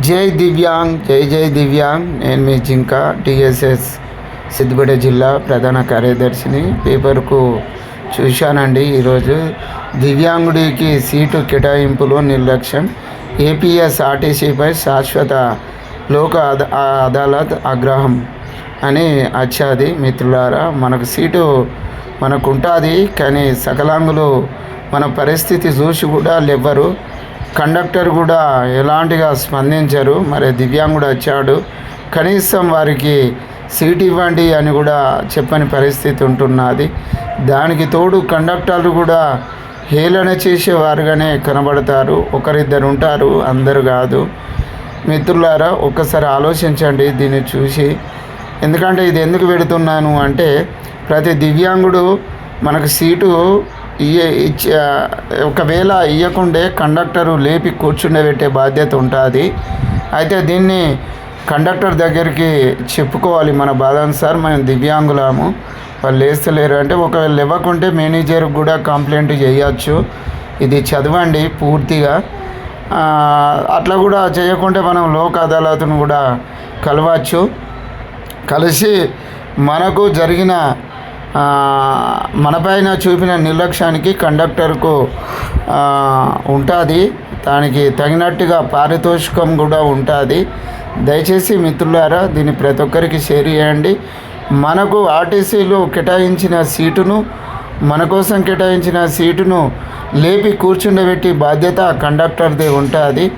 జై దివ్యాంగ్ జై జై దివ్యాంగ్. నేను మీ జింక టిఎస్ఎస్ సిద్దిపేట జిల్లా ప్రధాన కార్యదర్శిని. పేపర్కు చూశానండి ఈరోజు. దివ్యాంగుడికి సీటు కేటాయింపులో నిర్లక్ష్యం. ఏపీఎస్ ఆర్టీసీపై శాశ్వత లోక అద- అదాలత్ ఆగ్రహం అని వచ్చాది మిత్రులారా. మనకు సీటు మనకు ఉంటుంది కానీ సకలాంగులు మన పరిస్థితి చూసి కూడా లేవ్వరు. కండక్టర్ కూడా ఎలాంటిగా స్పందించరు? మరి దివ్యాంగుడు వచ్చాడు. కనీసం వారికి సీట్ ఇవ్వండి అని కూడా చెప్పని పరిస్థితి ఉంటున్నది. దానికి తోడు కండక్టర్లు కూడా హేళన చేసేవారుగానే కనబడతారు. ఒకరిద్దరు ఉంటారు అందరు కాదు. మిత్రులారా ఒక్కసారి ఆలోచించండి దీన్ని చూసి. ఎందుకంటే ఇది ఎందుకు పెడుతున్నాను అంటే ప్రతి దివ్యాంగుడు మనకు సీటు ఇయ్య ఇచ్చే ఒకవేళ ఇవ్వకుండే కండక్టరు లేపి కూర్చుండబెట్టే బాధ్యత ఉంటుంది. అయితే దీన్ని కండక్టర్ దగ్గరికి చెప్పుకోవాలి మన బాధను సార్ మేము దివ్యాంగులము. వాళ్ళు లేస్తలేరు. అంటే ఒకవేళ ఇవ్వకుంటే మేనేజర్కి కూడా కంప్లైంట్ చేయొచ్చు. ఇది చదవండి పూర్తిగా. అట్లా కూడా చేయకుంటే మనం లోక్ అదాలత్ను కూడా కలవచ్చు. కలిసి మనకు జరిగిన మనపైన చూపిన నిర్లక్ష్యానికి కండక్టర్కు ఉంటుంది. దానికి తగినట్టుగా పారితోషికం కూడా ఉంటుంది. దయచేసి మిత్రులారా దీన్ని ప్రతి ఒక్కరికి షేర్ చేయండి. మనకు ఆర్టీసీలో కేటాయించిన సీటును మన కోసం కేటాయించిన సీటును లేపి కూర్చుండబెట్టి బాధ్యత కండక్టర్దే ఉంటుంది.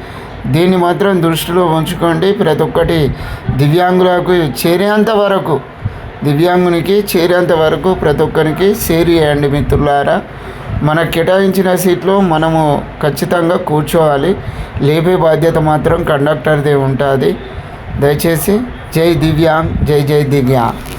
దీన్ని మాత్రం దృష్టిలో ఉంచుకోండి. ప్రతి ఒక్కటి దివ్యాంగులకు చేరేంత వరకు దివ్యాంగునికి చేరేంత వరకు ప్రతి ఒక్కరికి చేరియండి మిత్రులారా. మనకు కేటాయించిన సీట్లో మనము ఖచ్చితంగా కూర్చోవాలి. లేపే బాధ్యత మాత్రం కండక్టర్దే ఉంటుంది. దయచేసి జై దివ్యాంగ్ జై జై దివ్యాంగ్.